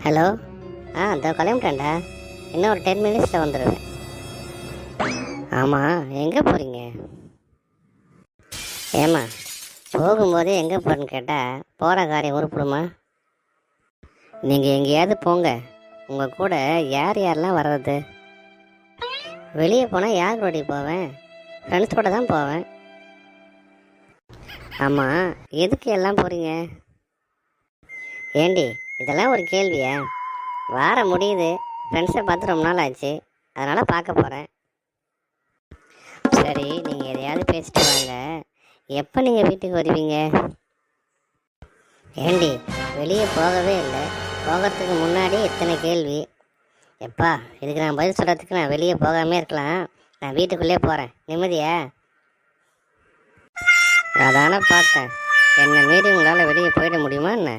Hello? ஆ இதோ கிளம்பிட்டேன்டா இன்னும் ஒரு டென் மினிட்ஸில் வந்துடுவேன் ஆமாம் எங்கே போகிறீங்க ஏம்மா போகும்போதே எங்கே போகிறேன்னு கேட்டால் போகிற காரியம் உருப்பிடுமா நீங்கள் எங்கேயாவது போங்க. உங்கள் கூட யார் யாரெல்லாம் வர்றது? வெளியே போனால் யார் கூடி போவேன்? ஃப்ரெண்ட்ஸோட தான் போவேன். ஆமாம் எதுக்கு எல்லாம் போகிறீங்க ஏண்டி இதெல்லாம் ஒரு கேள்வியா. வார முடியுது. ஃப்ரெண்ட்ஸை பார்த்து ரொம்ப நாள் ஆச்சு. அதனால் பார்க்க போகிறேன் சரி நீங்கள் எதையாவது பேசிட்டு வாங்க. எப்போ நீங்கள் வீட்டுக்கு வருவீங்க? ஏண்டி வெளியே போகவே இல்லை. போகிறதுக்கு முன்னாடி இத்தனை கேள்வி? எப்பா இதுக்கு நான் பதில் சொல்கிறதுக்கு நான் வெளியே போகாமே இருக்கலாம். நான் வீட்டுக்குள்ளே போகிறேன் நிம்மதியா? அதான பார்த்தேன். என்னை மீறி உங்களால் வெளியே போயிட முடியுமா என்ன?